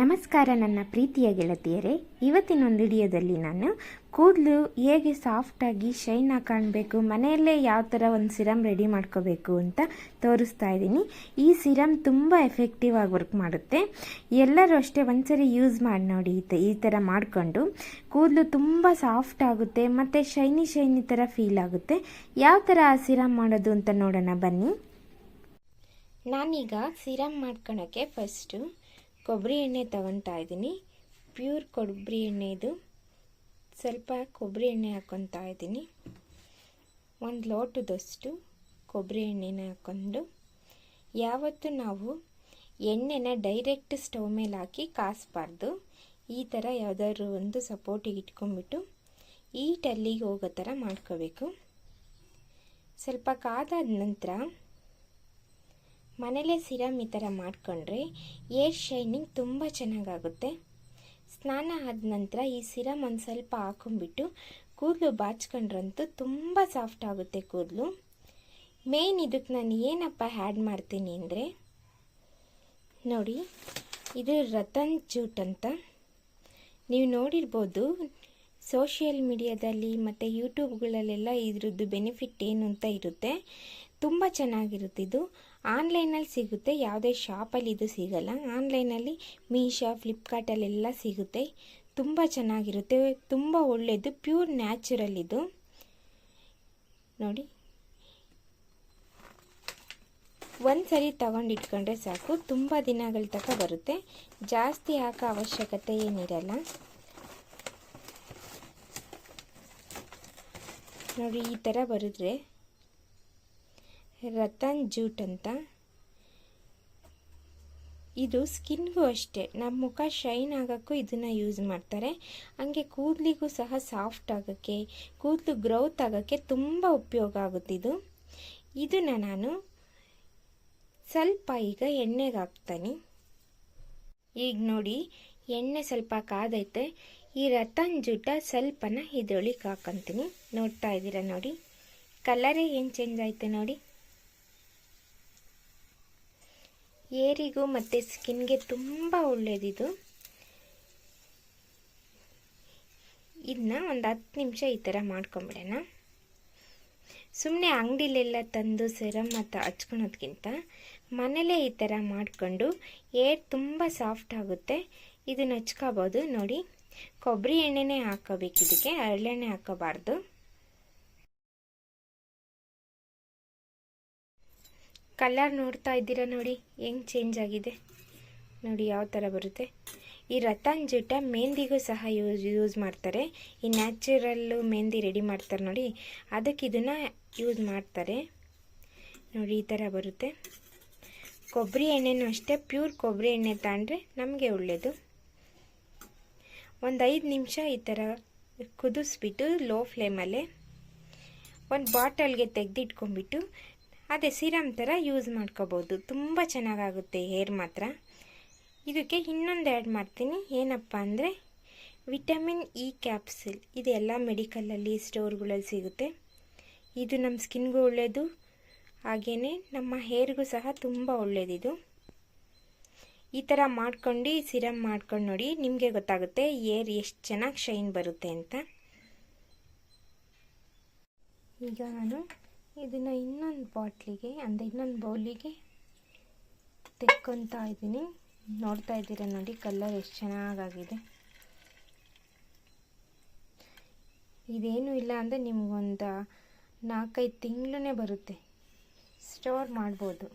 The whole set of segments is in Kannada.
ನಮಸ್ಕಾರ ನನ್ನ ಪ್ರೀತಿಯ ಗೆಳತಿಯರೇ, ಇವತ್ತಿನೊಂದು ವಿಡಿಯೋದಲ್ಲಿ ನಾನು ಕೂದಲು ಹೇಗೆ ಸಾಫ್ಟಾಗಿ ಶೈನಾಗಿ ಕಾಣಬೇಕು, ಮನೆಯಲ್ಲೇ ಯಾವ ಥರ ಒಂದು ಸಿರಮ್ ರೆಡಿ ಮಾಡ್ಕೋಬೇಕು ಅಂತ ತೋರಿಸ್ತಾ ಇದ್ದೀನಿ. ಈ ಸಿರಮ್ ತುಂಬ ಎಫೆಕ್ಟಿವ್ ಆಗಿ ವರ್ಕ್ ಮಾಡುತ್ತೆ. ಎಲ್ಲರೂ ಅಷ್ಟೇ ಒಂದ್ಸರಿ ಯೂಸ್ ಮಾಡಿ ನೋಡಿ ಈ ಥರ ಮಾಡಿಕೊಂಡು ಕೂದಲು ತುಂಬ ಸಾಫ್ಟ್ ಆಗುತ್ತೆ, ಮತ್ತು ಶೈನಿ ಶೈನಿ ಥರ ಫೀಲ್ ಆಗುತ್ತೆ. ಯಾವ ಥರ ಆ ಸಿರಮ್ ಮಾಡೋದು ಅಂತ ನೋಡೋಣ ಬನ್ನಿ. ನಾನೀಗ ಸಿರಮ್ ಮಾಡ್ಕೊಳಕ್ಕೆ ಫಸ್ಟು ಕೊಬ್ಬರಿ ಎಣ್ಣೆ ತಗೊತಾ ಇದ್ದೀನಿ. ಪ್ಯೂರ್ ಕೊಬ್ಬರಿ ಎಣ್ಣೆ ಇದು. ಸ್ವಲ್ಪ ಕೊಬ್ಬರಿ ಎಣ್ಣೆ ಹಾಕ್ಕೊತಾ ಇದ್ದೀನಿ. ಒಂದು ಲೋಟದಷ್ಟು ಕೊಬ್ಬರಿ ಎಣ್ಣೆನ ಹಾಕ್ಕೊಂಡು ಯಾವತ್ತು ನಾವು ಎಣ್ಣೆನ ಡೈರೆಕ್ಟ್ ಸ್ಟವ್ ಮೇಲೆ ಹಾಕಿ ಕಾಸ್ಬಾರ್ದು. ಈ ಥರ ಯಾವುದಾದ್ರು ಒಂದು ಸಪೋರ್ಟಿಗೆ ಇಟ್ಕೊಂಡ್ಬಿಟ್ಟು ಈಟಲ್ಲಿಗೆ ಹೋಗೋ ಥರ ಮಾಡ್ಕೋಬೇಕು. ಸ್ವಲ್ಪ ಕಾದಾದ ನಂತರ ಮನೇಲೇ ಸಿರಮ್ ಈ ಥರ ಮಾಡಿಕೊಂಡ್ರೆ ಏರ್ ಶೈನಿಂಗ್ ತುಂಬ ಚೆನ್ನಾಗಾಗುತ್ತೆ. ಸ್ನಾನ ಆದ ನಂತರ ಈ ಸಿರಮ್ ಒಂದು ಸ್ವಲ್ಪ ಹಾಕೊಂಡ್ಬಿಟ್ಟು ಕೂದಲು ಬಾಚ್ಕೊಂಡ್ರಂತೂ ತುಂಬ ಸಾಫ್ಟ್ ಆಗುತ್ತೆ ಕೂದಲು. ಮೇನ್ ಇದಕ್ಕೆ ನಾನು ಏನಪ್ಪ ಆ್ಯಡ್ ಮಾಡ್ತೀನಿ ಅಂದರೆ, ನೋಡಿ, ಇದು ರತನ್ ಜೂಟ್ ಅಂತ. ನೀವು ನೋಡಿರ್ಬೋದು, ಸೋಷಿಯಲ್ ಮೀಡಿಯಾದಲ್ಲಿ ಮತ್ತು ಯೂಟ್ಯೂಬ್ಗಳಲ್ಲೆಲ್ಲ ಇದ್ರದ್ದು ಬೆನಿಫಿಟ್ ಏನು ಅಂತ ಇರುತ್ತೆ. ತುಂಬ ಚೆನ್ನಾಗಿರುತ್ತೆ ಇದು. ಆನ್ಲೈನಲ್ಲಿ ಸಿಗುತ್ತೆ, ಯಾವುದೇ ಶಾಪಲ್ಲಿ ಇದು ಸಿಗಲ್ಲ. ಆನ್ಲೈನಲ್ಲಿ ಮೀಶೋ, ಫ್ಲಿಪ್ಕಾರ್ಟಲ್ಲೆಲ್ಲ ಸಿಗುತ್ತೆ. ತುಂಬ ಚೆನ್ನಾಗಿರುತ್ತೆ, ತುಂಬ ಒಳ್ಳೆಯದು, ಪ್ಯೂರ್ ನ್ಯಾಚುರಲ್ ಇದು. ನೋಡಿ. ಒಂದು ಸರಿ ತಗೊಂಡಿಟ್ಕೊಂಡ್ರೆ ಸಾಕು, ತುಂಬ ದಿನಗಳ ತನಕ ಬರುತ್ತೆ. ಜಾಸ್ತಿ ಹಾಕೋ ಅವಶ್ಯಕತೆ ಏನಿರಲ್ಲ. ನೋಡಿ, ಈ ಥರ ಬರೆದ್ರೆ. ರತನ್ ಜೂಟ್ ಅಂತ. ಇದು ಸ್ಕಿನ್ಗೂ ಅಷ್ಟೇ. ನಮ್ಮ ಮುಖ ಶೈನ್ ಆಗೋಕ್ಕೂ ಇದನ್ನು ಯೂಸ್ ಮಾಡ್ತಾರೆ. ಹಂಗೆ ಕೂದಲಿಗೂ ಸಹ ಸಾಫ್ಟ್ ಆಗೋಕ್ಕೆ, ಕೂದಲು ಗ್ರೌತ್ ಆಗೋಕ್ಕೆ ತುಂಬ ಉಪಯೋಗ ಆಗುತ್ತಿದ್ದು ಇದು. ಇದನ್ನು ನಾನು ಸ್ವಲ್ಪ ಈಗ ಎಣ್ಣೆಗೆ ಹಾಕ್ತೀನಿ. ಈಗ ನೋಡಿ, ಎಣ್ಣೆ ಸ್ವಲ್ಪ ಕಾದೈತೆ. ಈ ರತನ್ ಜೂಟ ಸ್ವಲ್ಪನ ಇದರೊಳಗೆ ಹಾಕೊತೀನಿ. ನೋಡ್ತಾ ಇದ್ದೀರಾ ನೋಡಿ? ಕಲರೇ ಏನು ಚೇಂಜ್ ಆಯ್ತು ನೋಡಿ? ಏರಿಗೂ ಮತ್ತು ಸ್ಕಿನ್ಗೆ ತುಂಬ ಒಳ್ಳೆಯದಿದು ಇದನ್ನ ಒಂದು ಹತ್ತು ನಿಮಿಷ ಈ ಥರ ಮಾಡ್ಕೊಂಬಿಡೋಣ. ಸುಮ್ಮನೆ ಅಂಗಡಿಲೆಲ್ಲ ತಂದು ಸೆರಮ್ ಮತ್ತು ಹಚ್ಕೊಳೋದ್ಕಿಂತ ಮನೇಲೇ ಈ ಥರ ಮಾಡಿಕೊಂಡು ಏರ್ ತುಂಬ ಸಾಫ್ಟ್ ಆಗುತ್ತೆ. ಇದನ್ನ ಹಚ್ಕೋಬೋದು ನೋಡಿ. ಕೊಬ್ಬರಿ ಎಣ್ಣೆನೇ ಹಾಕೋಬೇಕು. ಇದಕ್ಕೆ ಹರಳೆಣ್ಣೆ ಹಾಕೋಬಾರ್ದು. ಕಲರ್ ನೋಡ್ತಾ ಇದ್ದೀರಾ ನೋಡಿ, ಹೆಂಗೆ ಚೇಂಜ್ ಆಗಿದೆ? ನೋಡಿ ಯಾವ ಥರ ಬರುತ್ತೆ. ಈ ರತನ್ ಜೂಟ ಮೆಹಂದಿಗೂ ಸಹ ಯೂಸ್ ಯೂಸ್ ಮಾಡ್ತಾರೆ. ಈ ನ್ಯಾಚುರಲ್ಲು ಮೆಹಂದಿ ರೆಡಿ ಮಾಡ್ತಾರೆ ನೋಡಿ. ಅದಕ್ಕೆ ಇದನ್ನು ಯೂಸ್ ಮಾಡ್ತಾರೆ. ನೋಡಿ ಈ ಥರ ಬರುತ್ತೆ. ಕೊಬ್ಬರಿ ಎಣ್ಣೆನೂ ಅಷ್ಟೇ ಪ್ಯೂರ್ ಕೊಬ್ಬರಿ ಎಣ್ಣೆ ತಗೊಂಡ್ರೆ ನಮಗೆ ಒಳ್ಳೆಯದು ಒಂದು ಐದು ನಿಮಿಷ ಈ ಥರ ಕುದಿಸ್ಬಿಟ್ಟು ಲೋ ಫ್ಲೇಮಲ್ಲೇ ಒಂದು ಬಾಟಲ್ಗೆ ತೆಗೆದಿಟ್ಕೊಂಡ್ಬಿಟ್ಟು ಅದೇ ಸಿರಮ್ ಥರ ಯೂಸ್ ಮಾಡ್ಕೋಬೋದು. ತುಂಬ ಚೆನ್ನಾಗಾಗುತ್ತೆ ಹೇರ್ ಮಾತ್ರ. ಇದಕ್ಕೆ ಇನ್ನೊಂದು ಆ್ಯಡ್ ಮಾಡ್ತೀನಿ. ಏನಪ್ಪ ಅಂದರೆ ವಿಟಮಿನ್ ಇ ಕ್ಯಾಪ್ಸಿಲ್. ಇದು ಎಲ್ಲ ಮೆಡಿಕಲಲ್ಲಿ ಸ್ಟೋರ್ಗಳಲ್ಲಿ ಸಿಗುತ್ತೆ. ಇದು ನಮ್ಮ ಸ್ಕಿನ್ಗೂ ಒಳ್ಳೆಯದು ಹಾಗೆಯೇ ನಮ್ಮ ಹೇರ್ಗೂ ಸಹ ತುಂಬ ಒಳ್ಳೆಯದಿದು ಈ ಥರ ಮಾಡ್ಕೊಂಡು ಸಿರಮ್ ಮಾಡ್ಕೊಂಡು ನೋಡಿ ನಿಮಗೆ ಗೊತ್ತಾಗುತ್ತೆ ಏರ್ ಎಷ್ಟು ಚೆನ್ನಾಗಿ ಶೈನ್ ಬರುತ್ತೆ ಅಂತ. ಈಗ ನಾನು ಇದನ್ನು ಇನ್ನೊಂದು ಬಾಟ್ಲಿಗೆ, ಅಂದರೆ ಇನ್ನೊಂದು ಬೌಲಿಗೆ ತೆಕ್ಕೊತಾ ಇದ್ದೀನಿ. ನೋಡ್ತಾ ಇದ್ದೀರಾ ನೋಡಿ, ಕಲರ್ ಎಷ್ಟು ಚೆನ್ನಾಗಾಗಿದೆ. ಇದೇನು ಇಲ್ಲ ಅಂದರೆ ನಿಮಗೊಂದು ನಾಲ್ಕೈದು ತಿಂಗಳೇ ಬರುತ್ತೆ. ಸ್ಟೋರ್ ಮಾಡ್ಬೋದು.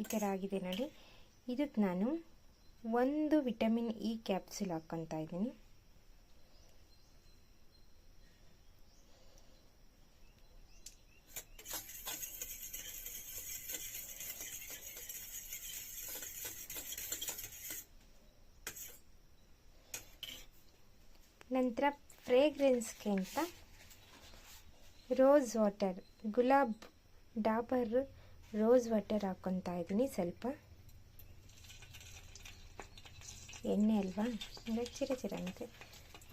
ಈ ಥರ ಆಗಿದೆ ನೋಡಿ. ಇದಕ್ಕೆ ನಾನು ಒಂದು ವಿಟಮಿನ್ ಇ ಕ್ಯಾಪ್ಸುಲ್ ಹಾಕ್ಕೊತಾ ಇದ್ದೀನಿ. ನಂತರ ಫ್ರೇಗ್ರೆನ್ಸ್ಗೆ ಅಂತ ರೋಸ್ ವಾಟರ್ ಗುಲಾಬ್ ಡಾಬರ್ ರೋಸ್ ವಾಟರ್ ಹಾಕ್ಕೊತಾ ಇದ್ದೀನಿ ಸ್ವಲ್ಪ. ಎಣ್ಣೆ ಅಲ್ವಾ? ಚಿರ ಚಿರ ಅಂತೆ.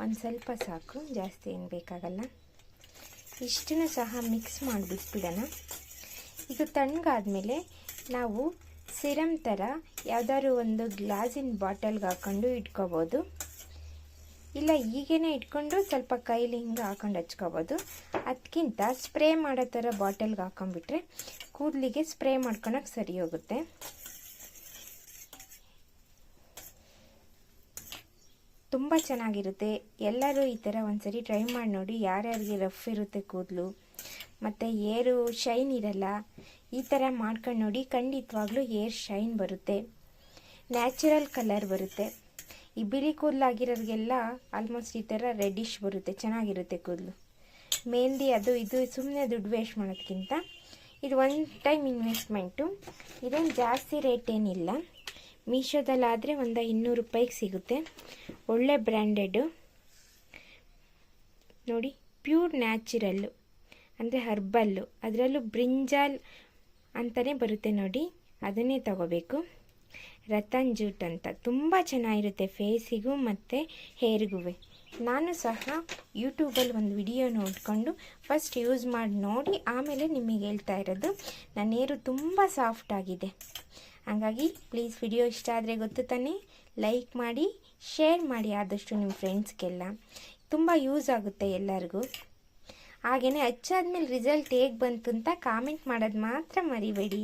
ಒಂದು ಸ್ವಲ್ಪ ಸಾಕು, ಜಾಸ್ತಿ ಏನು ಬೇಕಾಗಲ್ಲ. ಇಷ್ಟನ್ನು ಸಹ ಮಿಕ್ಸ್ ಮಾಡಿಬಿಟ್ಬಿಡೋಣ. ಇದು ತಣ್ಣಗಾದ್ಮೇಲೆ ನಾವು ಸಿರಮ್ ಥರ ಯಾವ್ದಾದ್ರು ಒಂದು ಗ್ಲಾಸಿನ ಬಾಟಲ್ಗೆ ಹಾಕ್ಕೊಂಡು ಇಟ್ಕೋಬೋದು. ಇಲ್ಲ, ಈಗೇನೆ ಇಟ್ಕೊಂಡು ಸ್ವಲ್ಪ ಕೈಲಿ ಹಿಂಗೆ ಹಾಕೊಂಡು ಹಚ್ಕೋಬೋದು. ಅದಕ್ಕಿಂತ ಸ್ಪ್ರೇ ಮಾಡೋ ಥರ ಬಾಟಲ್ಗೆ ಹಾಕೊಂಡ್ಬಿಟ್ರೆ ಕೂದಲಿಗೆ ಸ್ಪ್ರೇ ಮಾಡ್ಕೊಳಕ್ಕೆ ಸರಿ ಹೋಗುತ್ತೆ. ತುಂಬ ಚೆನ್ನಾಗಿರುತ್ತೆ. ಎಲ್ಲರೂ ಈ ಥರ ಒಂದ್ಸರಿ ಟ್ರೈ ಮಾಡಿ ನೋಡಿ, ಯಾರ್ಯಾರಿಗೆ ರಫ್ ಇರುತ್ತೆ ಕೂದಲು, ಮತ್ತು ಏರು, ಶೈನ್ ಇರಲ್ಲ, ಈ ಥರ ಮಾಡ್ಕೊಂಡು ನೋಡಿ, ಖಂಡಿತವಾಗ್ಲೂ ಏರ್ ಶೈನ್ ಬರುತ್ತೆ. ನ್ಯಾಚುರಲ್ ಕಲರ್ ಬರುತ್ತೆ. ಈ ಬಿಳಿ ಕೂದಲಾಗಿರೋರಿಗೆಲ್ಲ ಆಲ್ಮೋಸ್ಟ್ ಈ ಥರ ರೆಡ್ಡಿಶ್ ಬರುತ್ತೆ, ಚೆನ್ನಾಗಿರುತ್ತೆ ಕೂದಲು. ಮೆಹಂದಿ ಅದು, ಇದು ಸುಮ್ಮನೆ ದುಡ್ಡು ವೇಸ್ಟ್ ಮಾಡೋದಕ್ಕಿಂತ ಇದು ಒನ್ ಟೈಮ್ ಇನ್ವೆಸ್ಟ್ಮೆಂಟು ಇದೇನು ಜಾಸ್ತಿ ರೇಟ್ ಏನಿಲ್ಲ. ಮೀಶೋದಲ್ಲಾದರೆ ಒಂದು ಇನ್ನೂರು ರೂಪಾಯಿಗೆ ಸಿಗುತ್ತೆ. ಒಳ್ಳೆ ಬ್ರ್ಯಾಂಡೆಡು ನೋಡಿ ಪ್ಯೂರ್ ನ್ಯಾಚುರಲ್ಲು ಅಂದರೆ ಹರ್ಬಲ್ಲು ಅದರಲ್ಲೂ ಬ್ರಿಂಜಾಲ್ ಅಂತಲೇ ಬರುತ್ತೆ ನೋಡಿ. ಅದನ್ನೇ ತಗೋಬೇಕು. ರತನ್ ಜೂಟ್ ಅಂತ. ತುಂಬ ಚೆನ್ನಾಗಿರುತ್ತೆ ಫೇಸಿಗೂ ಮತ್ತು ಹೇರ್ಗೂ ನಾನು ಸಹ ಯೂಟ್ಯೂಬಲ್ಲಿ ಒಂದು ವಿಡಿಯೋ ನೋಡಿಕೊಂಡು ಫಸ್ಟ್ ಯೂಸ್ ಮಾಡಿ ನೋಡಿ, ಆಮೇಲೆ ನಿಮಗೆ ಹೇಳ್ತಾ ಇರೋದು. ನನ್ನ ಹೇರು ತುಂಬ ಸಾಫ್ಟ್ ಆಗಿದೆ. ಹಾಗಾಗಿ ಪ್ಲೀಸ್ ವಿಡಿಯೋ ಇಷ್ಟ ಆದರೆ ಗೊತ್ತು ತಾನೇ? ಲೈಕ್ ಮಾಡಿ ಶೇರ್ ಮಾಡಿ ಆದಷ್ಟು ನಿಮ್ಮ ಫ್ರೆಂಡ್ಸ್ಗೆಲ್ಲ ತುಂಬ ಯೂಸ್ ಆಗುತ್ತೆ ಎಲ್ಲರಿಗೂ. ಹಾಗೆಯೇ ಹಚ್ಚಾದ್ಮೇಲೆ ರಿಸಲ್ಟ್ ಹೇಗೆ ಬಂತು ಅಂತ ಕಾಮೆಂಟ್ ಮಾಡೋದು ಮಾತ್ರ ಮರಿಬೇಡಿ.